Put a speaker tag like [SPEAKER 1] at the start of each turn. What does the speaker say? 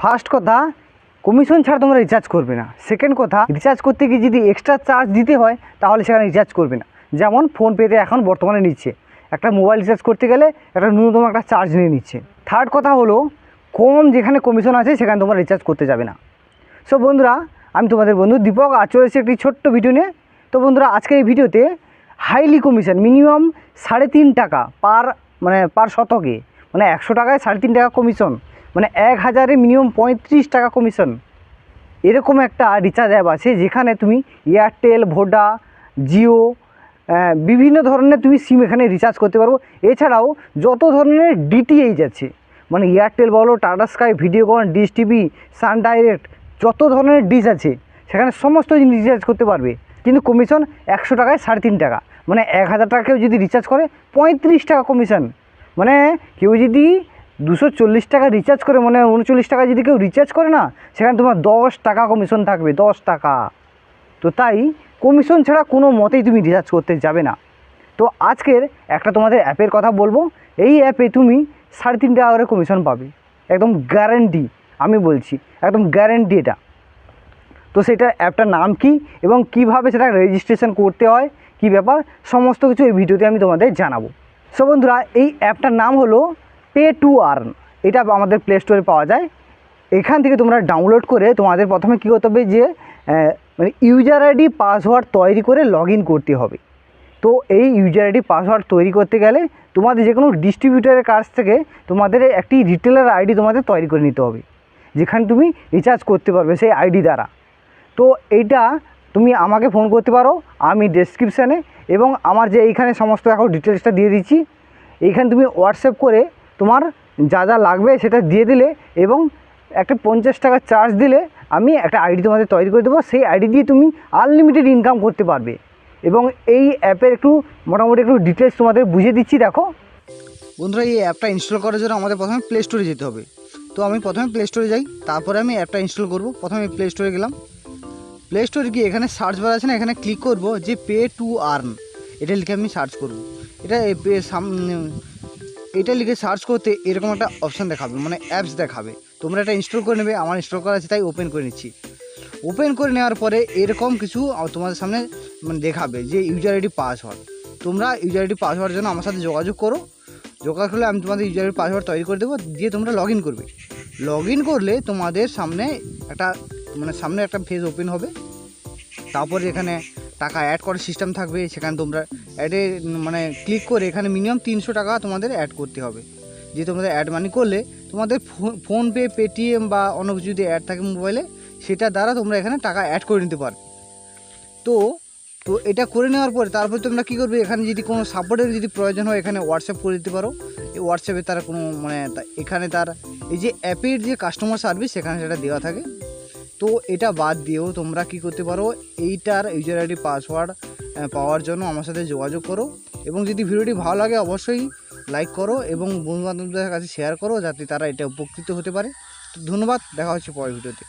[SPEAKER 1] First কথা commission ছাড়া তোমরা রিচার্জ করবে না। সেকেন্ড কথা রিচার্জ করতে গিয়ে যদি এক্সট্রা চার্জ দিতে হয়, তাহলে সেখানে রিচার্জ করবে না। যেমন ফোনপেতে এখন বর্তমানে নিচ্ছে। একটা মোবাইল রিচার্জ করতে গেলে একটা ন্যূনতম একটা চার্জ নিয়ে নিচ্ছে। থার্ড কথা হলো, কম যেখানে কমিশন আছে, সেখানে তোমরা রিচার্জ করতে যাবে না। সো বন্ধুরা, আমি তোমাদের বন্ধু দীপক আর একটি ছোট্ট ভিডিও নিয়ে। তো বন্ধুরা, আজকের এই ভিডিওতে হাইলি কমিশন মিনিমাম সাড়ে তিন টাকা পার মানে পার শতকে মানে একশো টাকায় সাড়ে তিন টাকা কমিশন মানে এক হাজারে মিনিমাম পঁয়ত্রিশ টাকা কমিশন এরকম একটা রিচার্জ অ্যাপ আছে, যেখানে তুমি এয়ারটেল ভোডা জিও বিভিন্ন ধরনের তুমি সিম এখানে রিচার্জ করতে পারব। এছাড়াও যত ধরনের ডিটিএইচ আছে মানে এয়ারটেল বলো Tata Sky Videocon dish TV Sun Direct যত ধরনের ডিশ আছে, সেখানে সমস্ত জিনিস রিচার্জ করতে পারবে। কিন্তু কমিশন একশো টাকায় সাড়ে তিন টাকা। মানে এক হাজার টাকা কেউ যদি রিচার্জ করে, পঁয়ত্রিশ টাকা কমিশন মানে কেউ যদি দুশো চল্লিশ টাকা রিচার্জ করে মানে উনচল্লিশ টাকা যদি কেউ রিচার্জ করে না, সেখানে তোমার দশ টাকা কমিশন থাকবে, দশ টাকা। তো তাই কমিশন ছাড়া কোনো মতেই তুমি রিচার্জ করতে যাবে না। তো আজকের একটা তোমাদের অ্যাপের কথা বলব। এই অ্যাপে তুমি সাড়ে তিন টাকা করে কমিশন পাবে। একদম গ্যারেন্টি আমি বলছি, একদম গ্যারেন্টি এটা। তো সেটা অ্যাপটার নাম কি এবং কীভাবে সেটা রেজিস্ট্রেশন করতে হয়, কি ব্যাপার, সমস্ত কিছু এই ভিডিওতে আমি তোমাদের জানাব। সো বন্ধুরা, এই অ্যাপটার নাম হলো পে টু আর্ন এটা আমাদের প্লে স্টোরে পাওয়া যায়। এখান থেকে তোমরা ডাউনলোড করে তোমাদের প্রথমে কী করতে হবে যে মানে ইউজার আইডি পাসওয়ার্ড তৈরি করে লগ করতে হবে। তো এই ইউজার আইডি পাসওয়ার্ড তৈরি করতে গেলে তোমাদের যে কোনো ডিস্ট্রিবিউটারের কাছ থেকে তোমাদের একটি রিটেলার আইডি তোমাদের তৈরি করে নিতে হবে। যেখানে তুমি রিচার্জ করতে পারবে সেই আইডি দ্বারা। তো এইটা তুমি আমাকে ফোন করতে পারো, আমি ডেসক্রিপশানে এবং আমার যে এইখানে সমস্ত এখন ডিটেলসটা দিয়ে দিচ্ছি। এইখানে তুমি হোয়াটসঅ্যাপ করে তোমার যা যা লাগবে সেটা দিয়ে দিলে এবং একটা পঞ্চাশ টাকা চার্জ দিলে আমি একটা আইডি তোমাদের তৈরি করে দেবো। সেই আইডি দিয়ে তুমি আনলিমিটেড ইনকাম করতে পারবে। এবং এই অ্যাপের একটু মোটামুটি একটু ডিটেলস তোমাদের বুঝিয়ে দিচ্ছি, দেখো। বন্ধুরা, এই অ্যাপটা ইনস্টল করার জন্য আমাদের প্রথমে প্লে স্টোরে যেতে হবে। তো আমি প্রথমে প্লে স্টোরে যাই, তারপরে আমি অ্যাপটা ইনস্টল করব। প্রথমে প্লে স্টোরে গেলাম। প্লে স্টোরে গিয়ে এখানে সার্চ বার আছে না, এখানে ক্লিক করব যে পে টু আর্ন এটা লিখে আমি সার্চ করব। এটা এটা লিখে সার্চ করতে এরকম একটা অপশান দেখাবে মানে অ্যাপস দেখাবে। তোমরা এটা ইনস্টল করে নেবে, আমার ইনস্টল করা আছে, তাই ওপেন করে নিচ্ছি। ওপেন করে নেওয়ার পরে এরকম কিছু তোমাদের সামনে মানে দেখাবে যে ইউজার আইডি পাসওয়ার্ড তোমরা ইউজার আইডি পাসওয়ার্ডের জন্য আমার সাথে যোগাযোগ করো। যোগাযোগ করলে আমি তোমাদের ইউজার আইডি পাসওয়ার্ড তৈরি করে দেবো, দিয়ে তোমরা লগ ইন করবে। লগ ইন করলে তোমাদের সামনে একটা মানে সামনে একটা ফেজ ওপেন হবে। তারপরে এখানে টাকা অ্যাড করার সিস্টেম থাকবে, সেখানে তোমরা অ্যাডে মানে ক্লিক করে এখানে মিনিমাম তিনশো টাকা তোমাদের অ্যাড করতে হবে। যে তোমাদের অ্যাড মানি করলে, তোমাদের ফোনপে পেটিএম বা অন্য কিছু যদি অ্যাড থাকে মোবাইলে সেটা দ্বারা তোমরা এখানে টাকা অ্যাড করে নিতে পারবে। তো তো এটা করে নেওয়ার পরে তারপর তোমরা কী করবে, এখানে যদি কোনো সাপোর্টের যদি প্রয়োজন হয়, এখানে হোয়াটসঅ্যাপ করে দিতে পারো। এই হোয়াটসঅ্যাপে তারা কোনো মানে এখানে তার, এই যে অ্যাপের যে কাস্টমার সার্ভিস সেখানে সেটা দেওয়া থাকে। তো এটা বাদ দিয়েও তোমরা কি করতে পারো, এইটার ইউজার আইডি পাসওয়ার্ড পাওয়ার জন্য আমার সাথে যোগাযোগ করো এবং যদি ভিডিওটি ভালো লাগে অবশ্যই লাইক করো এবং বন্ধুবান্ধবদের কাছে শেয়ার করো যাতে তারা এটা উপকৃত হতে পারে। তো ধন্যবাদ, দেখা হচ্ছে পরের ভিডিওতে।